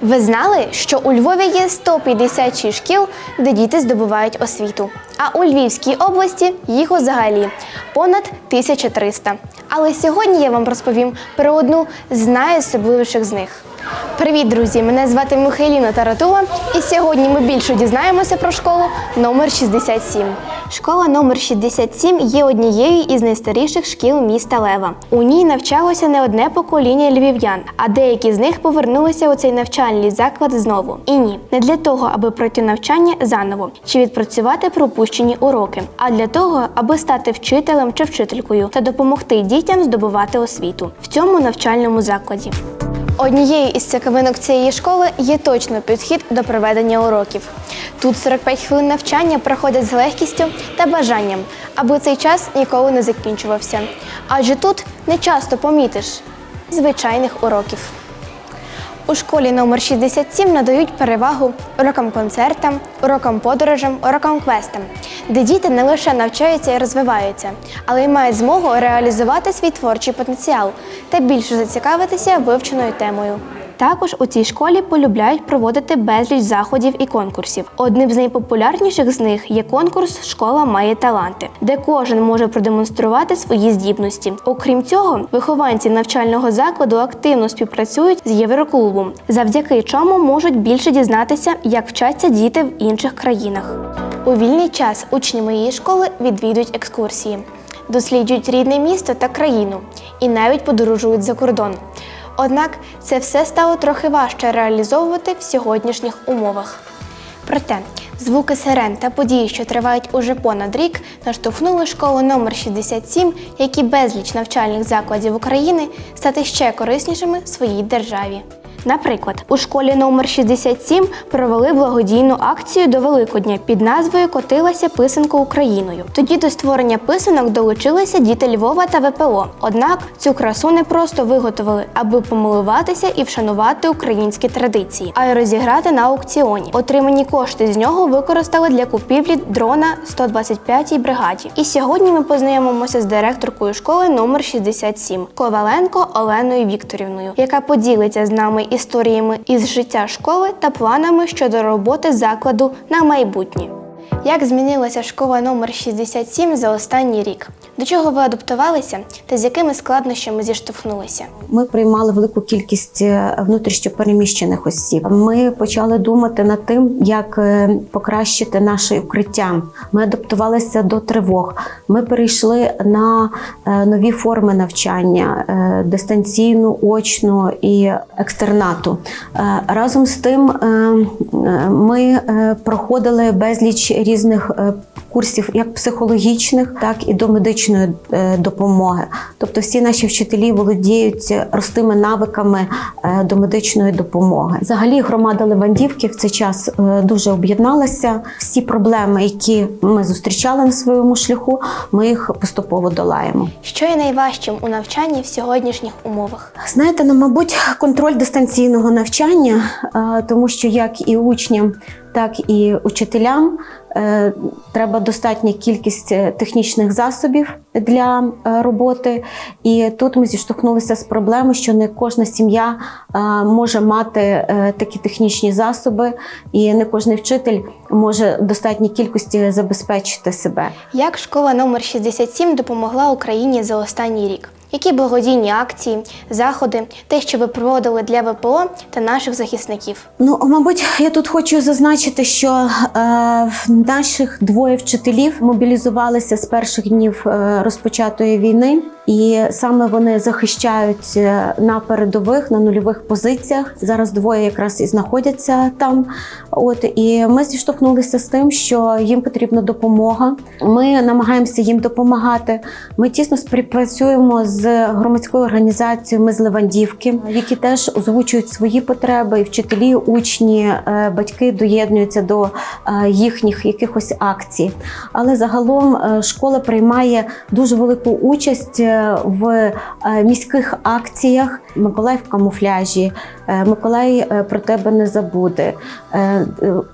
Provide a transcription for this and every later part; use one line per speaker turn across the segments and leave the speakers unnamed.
Ви знали, що у Львові є 156 шкіл, де діти здобувають освіту. А у Львівській області їх взагалі понад 1300. Але сьогодні я вам розповім про одну з найособливіших з них. Привіт, друзі! Мене звати Михайліна Таратула, і сьогодні ми більше дізнаємося про школу номер 67. Школа номер 67 є однією із найстаріших шкіл міста Лева. У ній навчалося не одне покоління львів'ян, а деякі з них повернулися у цей навчальний заклад знову. І ні, не для того, аби пройти навчання заново чи відпрацювати пропущені уроки, а для того, аби стати вчителем чи вчителькою та допомогти дітям здобувати освіту в цьому навчальному закладі. Однією із цікавинок цієї школи є точний підхід до проведення уроків. Тут 45 хвилин навчання проходять з легкістю та бажанням, аби цей час ніколи не закінчувався. Адже тут не часто помітиш звичайних уроків. У школі номер 67 надають перевагу урокам концертам, урокам подорожам, урокам квестам, де діти не лише навчаються і розвиваються, але й мають змогу реалізувати свій творчий потенціал та більше зацікавитися вивченою темою. Також у цій школі полюбляють проводити безліч заходів і конкурсів. Одним з найпопулярніших з них є конкурс Школа має таланти, де кожен може продемонструвати свої здібності. Окрім цього, вихованці навчального закладу активно співпрацюють з Євроклубом, завдяки чому можуть більше дізнатися, як вчаться діти в інших країнах. У вільний час учні моєї школи відвідують екскурсії, досліджують рідне місто та країну і навіть подорожують за кордон. Однак це все стало трохи важче реалізовувати в сьогоднішніх умовах. Проте звуки сирен та події, що тривають уже понад рік, наштовхнули школу номер 67, як і безліч навчальних закладів України, стати ще кориснішими в своїй державі. Наприклад, у школі номер 67 провели благодійну акцію до Великодня під назвою Котилася писанка Україною. Тоді до створення писанок долучилися діти Львова та ВПО. Однак цю красу не просто виготовили, аби помилуватися і вшанувати українські традиції, а й розіграти на аукціоні. Отримані кошти з нього використали для купівлі дрона 125-й бригаді. І сьогодні ми познайомимося з директоркою школи номер 67 Коваленко Оленою Вікторівною, яка поділиться з нами історіями із життя школи та планами щодо роботи закладу на майбутнє. Як змінилася школа номер 67 за останній рік? До чого ви адаптувалися та з якими складнощами зіштовхнулися?
Ми приймали велику кількість е, внутрішньопереміщених осіб. Ми почали думати над тим, як е, покращити наше укриття. Ми адаптувалися до тривог. Ми перейшли на е, нові форми навчання дистанційну, очну і екстернату. Разом з тим ми проходили безліч різних е, курсів, як психологічних, так і до медичної е, допомоги. Тобто, всі наші вчителі володіють простими навиками е, до медичної допомоги. Взагалі, громада Левандівки в цей час е, дуже об'єдналася. Всі проблеми, які ми зустрічали на своєму шляху, ми їх поступово долаємо.
Що є найважчим у навчанні в сьогоднішніх умовах?
Знаєте, ну, мабуть, контроль дистанційного навчання, тому що як і учням, так і учителям треба достатня кількість е, технічних засобів для е, роботи. І тут ми зіштовхнулися з проблемою, що не кожна сім'я е, може мати такі технічні засоби, і не кожен вчитель може достатній кількості забезпечити себе.
Як школа номер 67 допомогла Україні за останній рік? Які благодійні акції, заходи, те, що ви проводили для ВПО та наших захисників?
Ну, мабуть, я тут хочу зазначити, що е, наших двоє вчителів мобілізувалися з перших днів е, розпочатої війни, і саме вони захищають е, на передових, на нульових позиціях. Зараз двоє якраз і знаходяться там. От і ми зіштовхнулися з тим, що їм потрібна допомога. Ми намагаємося їм допомагати. Ми тісно співпрацюємо з громадською організацією «Ми з Левандівки, які теж озвучують свої потреби, і вчителі, учні, е, батьки доєднуються до е, їхніх якихось акцій. Але загалом школа приймає дуже велику участь в е, міських акціях. Миколай в камуфляжі, е, Миколай е, про тебе не забуде, е, е,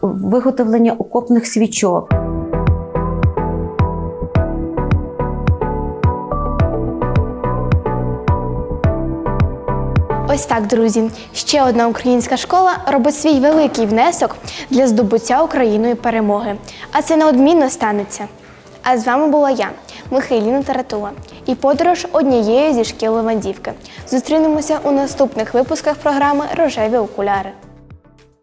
виготовлення окопних свічок.
Ось так, друзі. Ще одна українська школа робить свій великий внесок для здобуття Україною перемоги. А це неодмінно станеться. А з вами була я, Михайліна Таратула, і подорож однієї зі шкіл Левандівки. Зустрінемося у наступних випусках програми Рожеві окуляри.